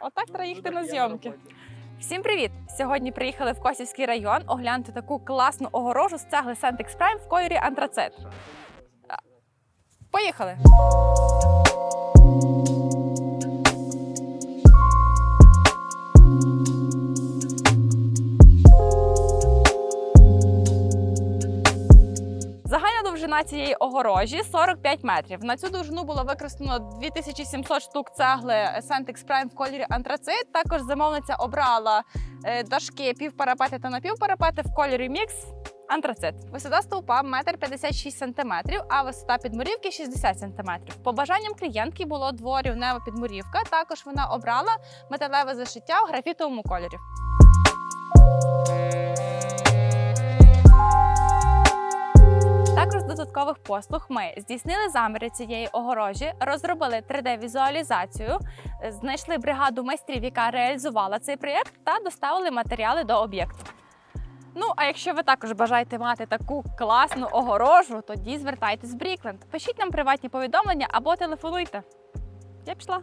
Отак треба їхати на зйомки. Всім привіт! Сьогодні приїхали в Косівський район оглянути таку класну огорожу з цегли Сентекс Прайм в кольорі антрацит. Поїхали! Довжина цієї огорожі 45 метрів. На цю довжину було використано 2700 штук цегли Sentix Prime в кольорі антрацит. Також замовниця обрала е, дашки півпарапети та напівпарапети в кольорі мікс. Антрацит. Висота стовпа 1,56 см, а висота підмурівки 60 см. По бажанням клієнтки було дворівнева підмурівка. Також вона обрала металеве зашиття у графітовому кольорі. Додаткових послуг ми здійснили заміри цієї огорожі, розробили 3D-візуалізацію, е, знайшли бригаду майстрів, яка реалізувала цей проєкт, та доставили матеріали до об'єкту. Ну, а якщо ви також бажаєте мати таку класну огорожу, тоді звертайтесь в Брікленд. Пишіть нам приватні повідомлення або телефонуйте. Я пішла.